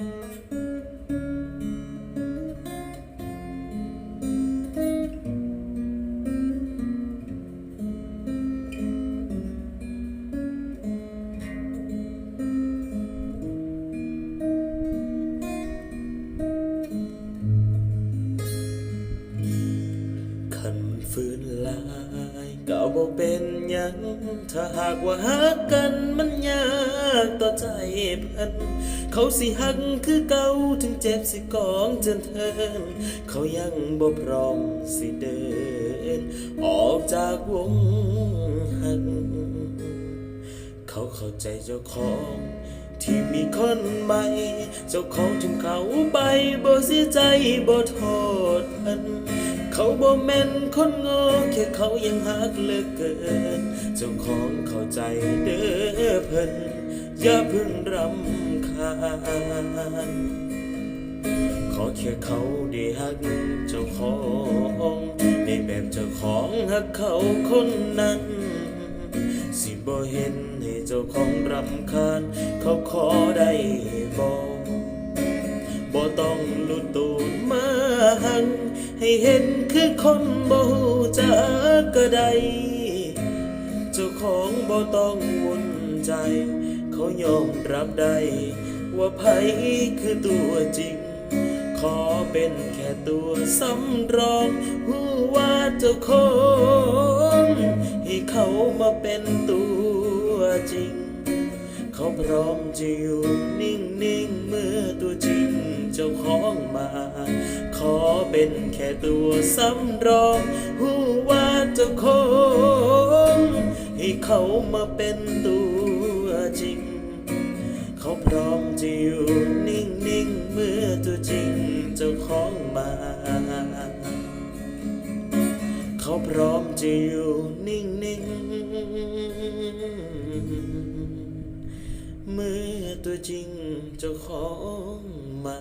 Música ขันฝืนลายก็บ่เป็นหยัง ถ้าหากว่าฮักกันมันยากต่อใจเพิ่นเขาสิหักคือเก่าถึงเจ็บสิกองจนเทินเขายังบ่พร้อมสิเดิน ออกจากวงหัก เขาเข้าใจเจ้าของที่มีคนใหม่ เจ้าของถึงเขาไปบ่เสียใจบ่โทษเพิ่น เขาบ่แม่นคนโง่แค่เขายังหักเหลือเกินเจ้าของเข้าใจเด้อเพิ่นอย่าเพิ่งรำคาญขอแค่เขาได้หักเจ้าของในแบบเจ้าของหักเขาคนนั้นสิบ่เห็นให้เจ้าของรำคาญเขาขอได้ หัน ให้เห็นคือคนบ่ฮู้จักก็ได้เจ้าของบ่ต้องวุ่นใจ เขายอมรับได้ ว่าไผคือตัวจริง ขอเป็นแค่ตัวสำรองหูว่าเจ้าของให้เขามาเป็นตัวจริง เขาพร้อมจะอยู่นิ่งนิ่งๆเมื่อตัวจริงเจ้าของมา ขอเป็นแค่ตัวสำรองหูว่าเจ้าของให้เขามาเป็นตัวจริง เขาพร้อมจะอยู่นิ่งๆเมื่อตัวจริงเจ้าของมา เขาพร้อมจะอยู่นิ่งๆเมื่อตัวจริงเจ้าของมา